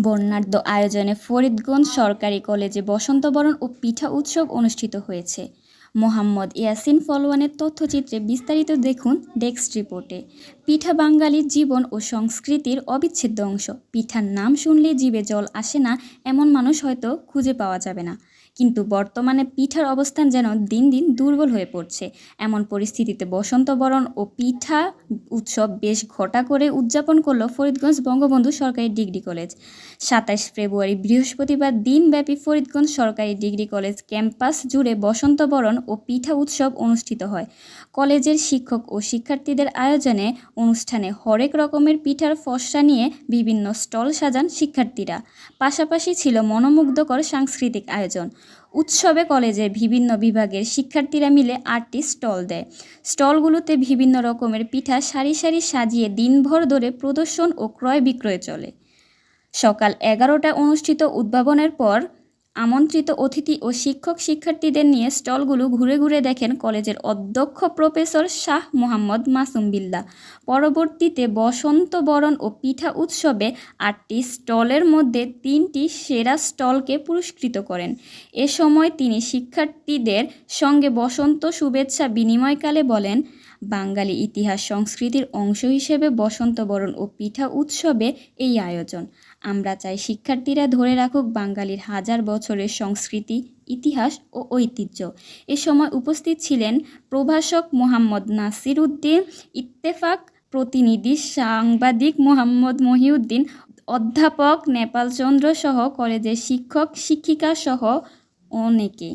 বর্ণাঢ্য আয়োজনে ফরিদগঞ্জ সরকারি কলেজে বসন্তবরণ ও পিঠা উৎসব অনুষ্ঠিত হয়েছে। মোহাম্মদ ইয়াসিন ফলোয়ানের তথ্যচিত্রে বিস্তারিত দেখুন ডেস্ক রিপোর্টে। পিঠা বাঙালির জীবন ও সংস্কৃতির অবিচ্ছেদ্য অংশ। পিঠার নাম শুনলে জীবে জল আসে না, এমন মানুষ হয়তো খুঁজে পাওয়া যাবে না। কিন্তু বর্তমানে পিঠার অবস্থান যেন দিন দিন দুর্বল হয়ে পড়ছে। এমন পরিস্থিতিতে বসন্তবরণ ও পিঠা উৎসব বেশ ঘটা করে উদযাপন করল ফরিদগঞ্জ বঙ্গবন্ধু সরকারি ডিগ্রি কলেজ। সাতাশ ফেব্রুয়ারি বৃহস্পতিবার দিনব্যাপী ফরিদগঞ্জ সরকারি ডিগ্রি কলেজ ক্যাম্পাস জুড়ে বসন্তবরণ ও পিঠা উৎসব অনুষ্ঠিত হয়। কলেজের শিক্ষক ও শিক্ষার্থীদের আয়োজনে অনুষ্ঠানে হরেক রকমের পিঠার ফসা নিয়ে বিভিন্ন স্টল সাজান শিক্ষার্থীরা। পাশাপাশি ছিল মনোমুগ্ধকর সাংস্কৃতিক আয়োজন। উৎসবে কলেজের বিভিন্ন বিভাগের শিক্ষার্থীরা মিলে আটটি স্টল দেয়। স্টলগুলোতে বিভিন্ন রকমের পিঠা সারি সারি সাজিয়ে দিনভর ধরে প্রদর্শন ও ক্রয় বিক্রয় চলে। সকাল এগারোটা অনুষ্ঠিত উদ্ভাবনের পর আমন্ত্রিত অতিথি ও শিক্ষক শিক্ষার্থীদের নিয়ে স্টলগুলো ঘুরে ঘুরে দেখেন কলেজের অধ্যক্ষ প্রফেসর শাহ মোহাম্মদ মাসুম বিল্লাহ পরবর্তীতে বসন্ত বরণ ও পিঠা উৎসবে আটটি স্টলের মধ্যে তিনটি সেরা স্টলকে পুরস্কৃত করেন। এ সময় তিনি শিক্ষার্থীদের সঙ্গে বসন্ত শুভেচ্ছা বিনিময়কালে বলেন, বাঙালি ইতিহাস সংস্কৃতির অংশ হিসেবে বসন্ত বরণ ও পিঠা উৎসবে এই আয়োজন। আমরা চাই শিক্ষার্থীরা ধরে রাখুক বাঙালির হাজার বছরের সংস্কৃতি, ইতিহাস ও ঐতিহ্য। এ সময় উপস্থিত ছিলেন প্রভাষক মোহাম্মদ নাসির উদ্দিন ইত্তেফাক প্রতিনিধি সাংবাদিক মোহাম্মদ মহিউদ্দিন, অধ্যাপক নেপাল চন্দ্র সহ কলেজের শিক্ষক, শিক্ষিকা সহ অনেকে